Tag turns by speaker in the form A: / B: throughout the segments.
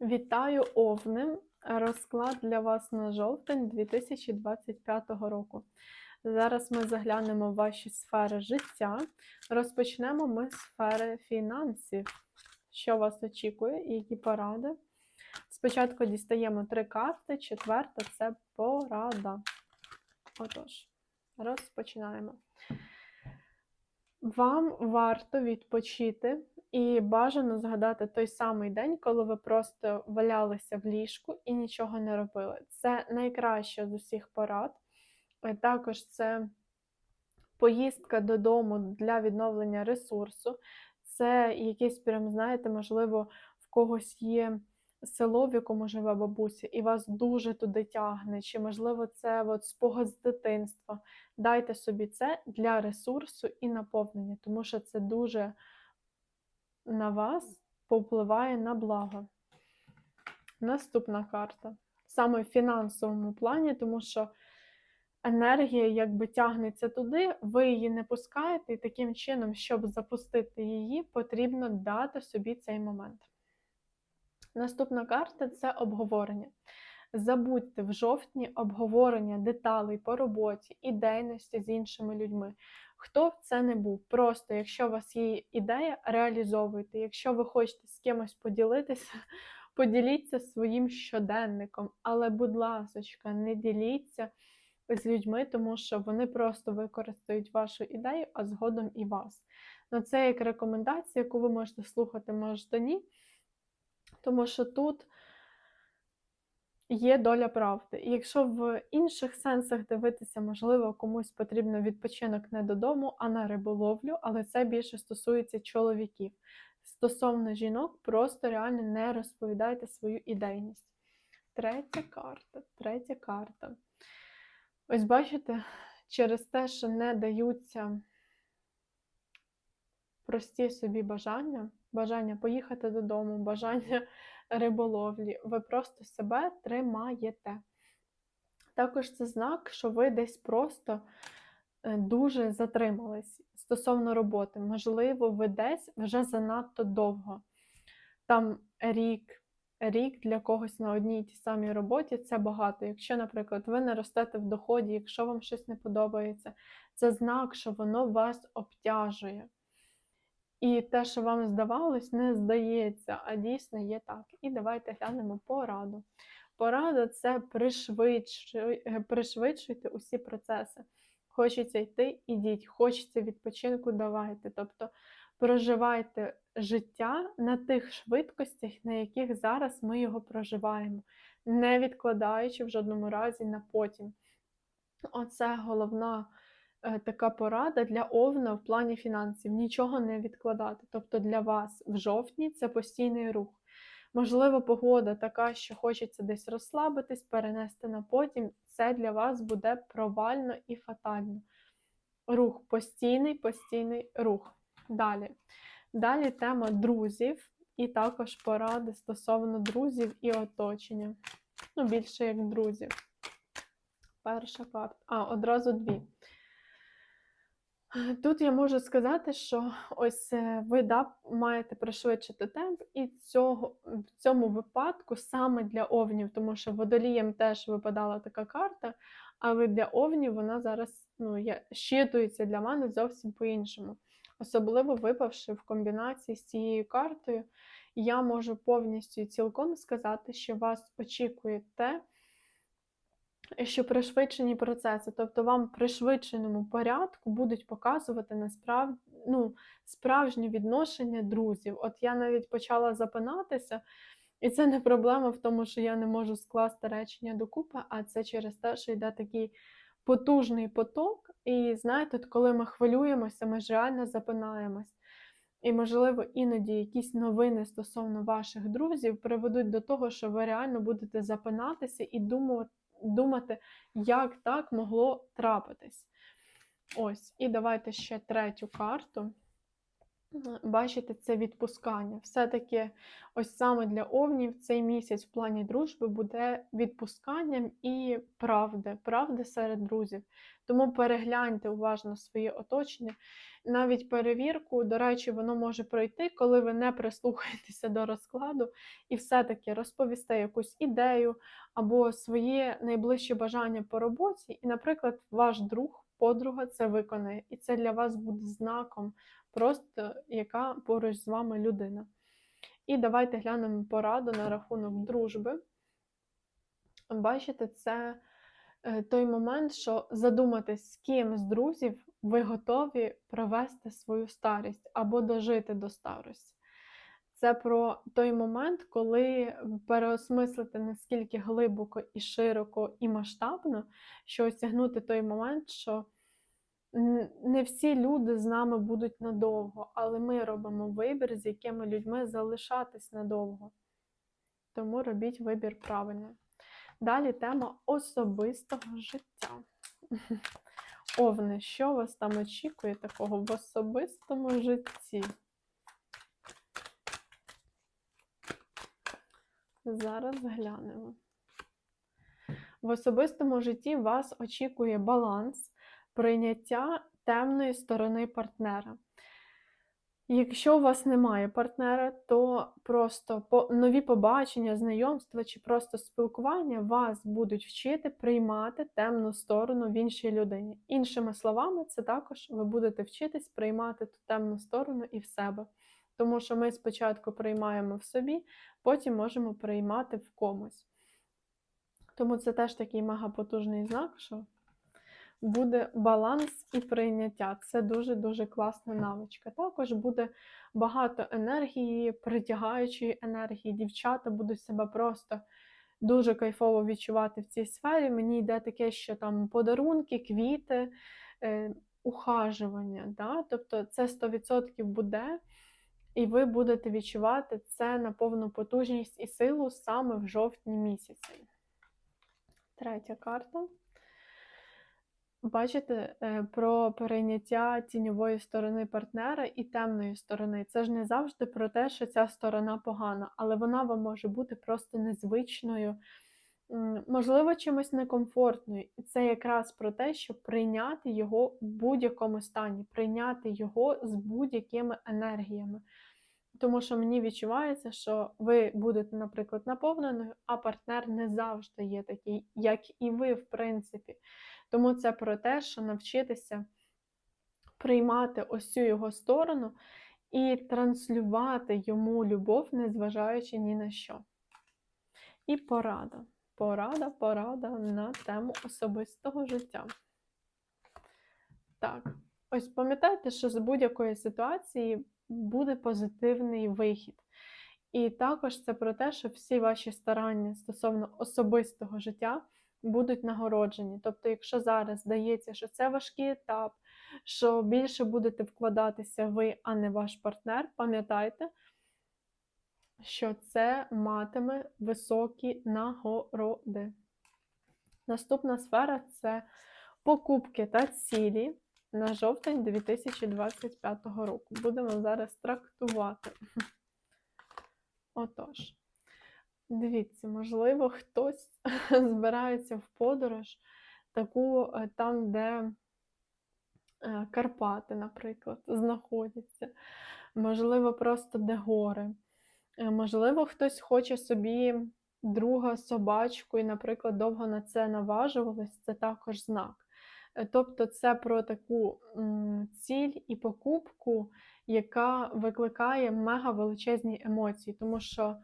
A: Вітаю овни! Розклад для вас на жовтень 2025 року. Зараз ми заглянемо в ваші сфери життя. Розпочнемо ми з сфери фінансів. Що вас очікує і які поради? Спочатку дістаємо три карти, четверта це порада. Отож, розпочинаємо. Вам варто відпочити і бажано згадати той самий день, коли ви просто валялися в ліжку і нічого не робили. Це найкраще з усіх порад. Е, Також це поїздка додому для відновлення ресурсу. Це якийсь, прям, знаєте, можливо, в когось є село, в якому живе бабуся, і вас дуже туди тягне, чи, можливо, це от спогад з дитинства. Дайте собі це для ресурсу і наповнення, тому що це дуже на вас повпливає на благо. Наступна карта. Саме в фінансовому плані, тому що енергія якби тягнеться туди, ви її не пускаєте, і таким чином, щоб запустити її, потрібно дати собі цей момент. Наступна карта це обговорення. Забудьте в жовтні обговорення деталей по роботі, ідейності з іншими людьми. Хто б це не був, просто якщо у вас є ідея, реалізовуйте. Якщо ви хочете з кимось поділитися, поділіться своїм щоденником. Але, будь ласка, не діліться з людьми, тому що вони просто використають вашу ідею, а згодом і вас. Ну, це як рекомендація, яку ви можете слухати, можете ні. Тому що тут є доля правди. І якщо в інших сенсах дивитися, можливо, комусь потрібно відпочинок не додому, а на риболовлю, але це більше стосується чоловіків. Стосовно жінок, просто реально не розповідайте свою ідейність. Третя карта, третя карта. Ось бачите, через те, що не даються прості собі бажання, бажання поїхати додому, бажання риболовлі, ви просто себе тримаєте. Також це знак, що ви десь просто е, дуже затримались стосовно роботи. Можливо, ви десь вже занадто довго. Там рік, рік для когось на одній тій самій роботі це багато. Якщо, наприклад, ви не ростете в доході, якщо вам щось не подобається, це знак, що воно вас обтяжує. І те, що вам здавалось, не здається, а дійсно є так. І давайте глянемо пораду. Порада це е, пришвидшуйте усі процеси. Хочеться йти, ідіть, хочеться відпочинку, давайте. Тобто проживайте життя на тих швидкостях, на яких зараз ми його проживаємо, не відкладаючи в жодному разі на потім. Оце головна така порада для овна в плані фінансів. Нічого не відкладати. Тобто для вас в жовтні це постійний рух. Можливо, погода така, що хочеться десь розслабитись, перенести на потім. Це для вас буде провально і фатально. Рух, постійний, постійний рух. Далі. Далі тема друзів, і також поради стосовно друзів і оточення. Ну, більше як друзів. Перша карта. А, одразу дві. Тут я можу сказати, що ось е, ви да, маєте пришвидшити темп, і цього, в цьому випадку саме для овнів, тому що водолієм теж випадала така карта, але для овнів вона зараз ну, щитується для мене зовсім по-іншому. Особливо випавши в комбінації з цією картою, я можу повністю цілком сказати, що вас очікує те, що пришвидшені процеси, тобто вам в пришвидшеному порядку будуть показувати насправ... ну, справжнє відношення друзів. От я навіть почала запинатися, і це не проблема в тому, що я не можу скласти речення докупи, а це через те, що йде такий потужний поток. І знаєте, коли ми хвилюємося, ми ж реально запинаємось. І, можливо, іноді якісь новини стосовно ваших друзів приведуть до того, що ви реально будете запинатися і думати, думати, як так могло трапитись. Ось, і давайте ще третю карту. Бачите, це відпускання. Все-таки ось саме для овнів цей місяць в плані дружби буде відпусканням і правди, правди серед друзів. Тому перегляньте уважно своє оточення. Навіть перевірку, до речі, воно може пройти, коли ви не прислухаєтеся до розкладу і все-таки розповісте якусь ідею або своє найближче бажання по роботі, і, наприклад, ваш друг, подруга це виконає. І це для вас буде знаком просто яка поруч з вами людина. І давайте глянемо пораду на рахунок дружби. Бачите, це е, той момент, що задуматись, з ким з друзів ви готові провести свою старість або дожити до старості. Це про той момент, коли переосмислити наскільки глибоко і широко і масштабно, що осягнути той момент, що не всі люди з нами будуть надовго, але ми робимо вибір, з якими людьми залишатись надовго. Тому робіть вибір правильно. Далі тема особистого життя. Овне, що вас там очікує такого в особистому житті? Зараз глянемо. В особистому житті вас очікує баланс прийняття темної сторони партнера. Якщо у вас немає партнера, то просто нові побачення, знайомства чи просто спілкування вас будуть вчити приймати темну сторону в іншій людині. Іншими словами, це також ви будете вчитись приймати ту темну сторону і в себе. Тому що ми спочатку приймаємо в собі, потім можемо приймати в комусь. Тому це теж такий мегапотужний знак, що буде баланс і прийняття. Це дуже-дуже класна навичка. Також буде багато енергії, притягаючої енергії. Дівчата будуть себе просто дуже кайфово відчувати в цій сфері. Мені йде таке, що там подарунки, квіти, е, ухажування. Да? Тобто це 100% буде. І ви будете відчувати це на повну потужність і силу саме в жовтні місяці. Третя карта. Бачите, про перейняття тіньової сторони партнера і темної сторони. Це ж не завжди про те, що ця сторона погана, але вона вам може бути просто незвичною, можливо, чимось некомфортною. І це якраз про те, щоб прийняти його в будь-якому стані, прийняти його з будь-якими енергіями. Тому що мені відчувається, що ви будете, наприклад, наповненою, а партнер не завжди є такий, як і ви, в принципі. Тому це про те, що навчитися приймати ось цю його сторону і транслювати йому любов, незважаючи ні на що. І порада. Порада, порада на тему особистого життя. Так, ось пам'ятайте, що з будь-якої ситуації буде позитивний вихід. І також це про те, що всі ваші старання стосовно особистого життя будуть нагороджені. Тобто, якщо зараз здається, що це важкий етап, що більше будете вкладатися ви, а не ваш партнер, пам'ятайте, що це матиме високі нагороди. Наступна сфера це покупки та цілі на жовтень 2025 року. Будемо зараз трактувати. Отож. Дивіться, можливо, хтось збирається в подорож таку е, там, де е, Карпати, наприклад, знаходяться, можливо, просто де гори. Е, можливо, хтось хоче собі друга собачку і, наприклад, довго на це наважувалось, це також знак. Тобто це про таку ціль і покупку, яка викликає мега величезні емоції, тому що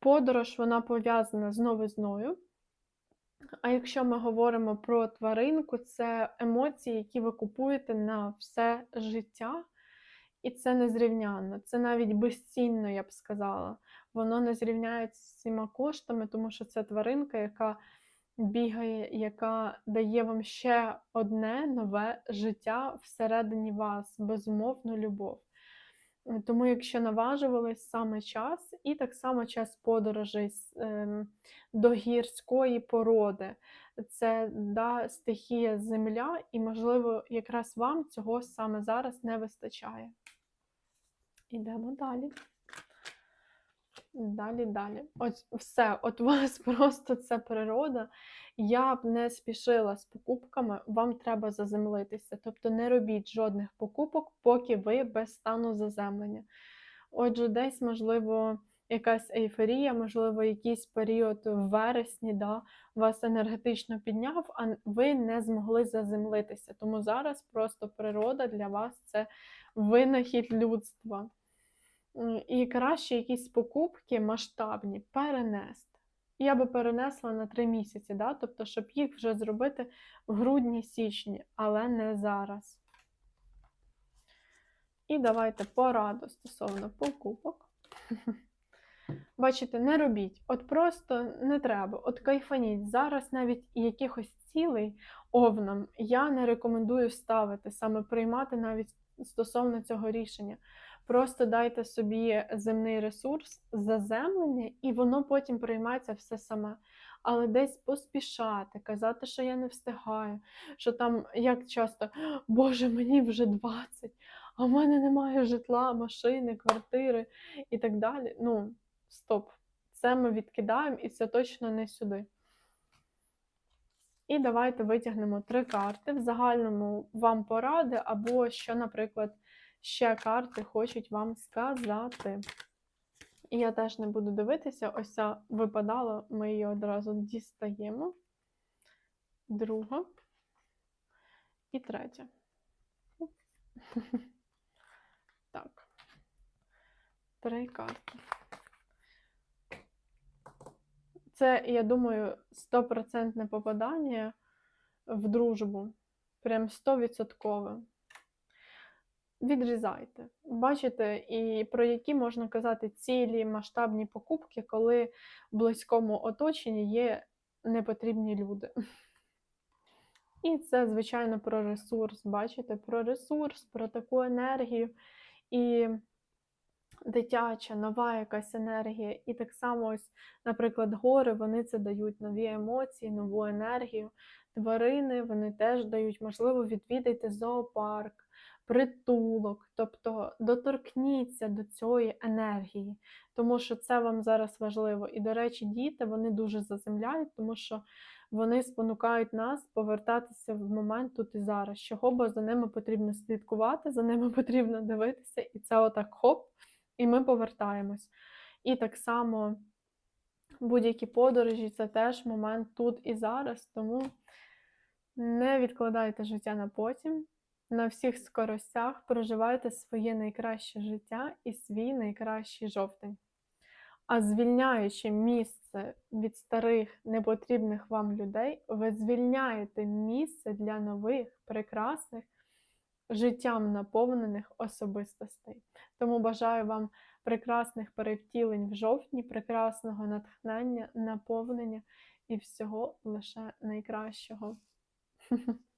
A: Подорож вона пов'язана з новизною. А якщо ми говоримо про тваринку, це емоції, які ви купуєте на все життя, і це незрівнянно. Це навіть безцінно, я б сказала. Воно не зрівняється з цими коштами, тому що це тваринка, яка бігає, яка дає вам ще одне нове життя всередині вас, безумовну любов. М, Тому, якщо наважувались, саме час, і так само час подорожей ем, до гірської породи. Це да, стихія земля, і, можливо, якраз вам цього саме зараз не вистачає. Ідемо далі. Далі, далі. Ось все, от у вас просто це природа. Я б не спішила з покупками, вам треба заземлитися. Тобто не робіть жодних покупок, поки ви без стану заземлення. Отже, десь, можливо, якась ейфорія, можливо, якийсь період в вересні да, вас енергетично підняв, а ви не змогли заземлитися. Тому зараз просто природа для вас це винахід людства. І краще якісь покупки масштабні перенести. Я би перенесла на 3 місяці, да? тобто, щоб їх вже зробити в грудні-січні, але не зараз. І давайте пораду стосовно покупок. Бачите, не робіть. От просто не треба. От кайфаніть. Зараз навіть якихось цілей овнам я не рекомендую ставити, саме приймати навіть стосовно цього рішення. Просто дайте собі земний ресурс, заземлення, і воно потім приймається все саме. Але десь поспішати, казати, що я не встигаю, що там як часто, Боже, мені вже 20, а в мене немає житла, машини, квартири і так далі. Ну, стоп. Це ми відкидаємо і це точно не сюди. І давайте витягнемо три карти. В загальному вам поради, або що, наприклад, ще карти хочуть вам сказати. І я теж не буду дивитися, ось ця випадала, ми її одразу дістаємо. Друга і третя. Так. Три карти. Це, я думаю, стопроцентне попадання в дружбу. Прям стовідсоткове. Відрізайте. Бачите, і про які можна казати цілі масштабні покупки, коли в близькому оточенні є непотрібні люди. І це, звичайно, про ресурс. Бачите, про ресурс, про таку енергію. І дитяча, нова якась енергія. І так само, ось, наприклад, гори вони це дають нові емоції, нову енергію. Тварини вони теж дають, можливо, відвідайте зоопарк, притулок, тобто доторкніться до цієї енергії, тому що це вам зараз важливо. І, до речі, діти вони дуже заземляють, тому що вони спонукають нас повертатися в момент тут і зараз, чого бо за ними потрібно слідкувати, за ними потрібно дивитися, і це отак хоп, і ми повертаємось. І так само будь-які подорожі це теж момент тут і зараз, тому не відкладайте життя на потім. На всіх скоростях проживайте своє найкраще життя і свій найкращий жовтень. А звільняючи місце від старих непотрібних вам людей, ви звільняєте місце для нових, прекрасних, життям наповнених особистостей. Тому бажаю вам прекрасних перевтілень в жовтні, прекрасного натхнення, наповнення і всього лише найкращого.